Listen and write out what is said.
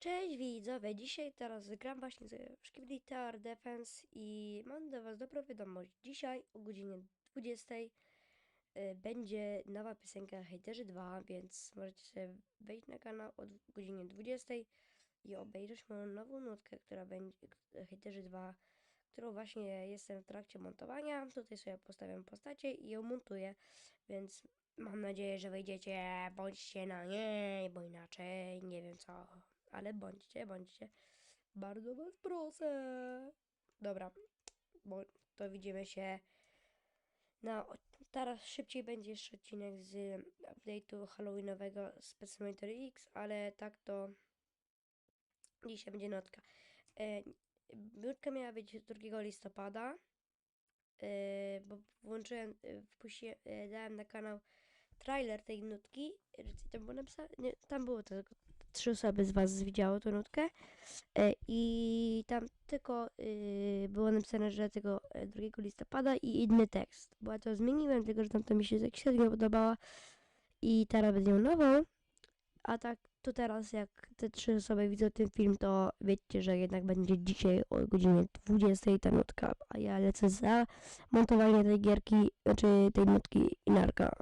Cześć widzowie, dzisiaj teraz gram właśnie z Szkibli Tower Defense i mam do was dobrą wiadomość. Dzisiaj o godzinie 20 y, będzie nowa piosenka Hejterzy 2, więc możecie sobie wejść na kanał o godzinie 20 i obejrzeć moją nową nutkę, która będzie Hejterzy 2, którą właśnie jestem w trakcie montowania. Tutaj sobie postawiam postacie i ją montuję, więc mam nadzieję, że wejdziecie, bądźcie na niej, bo inaczej nie wiem co ale bądźcie, bądźcie. Bardzo was proszę. Dobra, bo to widzimy się na. Teraz szybciej będzie jeszcze odcinek z update'u Halloweenowego z Pet Cemetery X, ale tak to dzisiaj będzie notka. E, Nutka miała być 2 listopada, e, bo włączyłem, e, wpuściłem, e, dałem na kanał trailer tej nutki. Tam było napisane, nie, tam było tylko trzy osoby z Was widziało tę nutkę e, i tam tylko y, było napisane, że tego e, 2 listopada i inny tekst. Bo ja to zmieniłem, tylko że tam to mi się tak średnio podobała i teraz będę ją nową. A tak to teraz jak te trzy osoby widzą ten film, to wiecie, że jednak będzie dzisiaj o godzinie 20 ta nutka, a ja lecę za montowanie tej gierki, znaczy tej nutki i narka.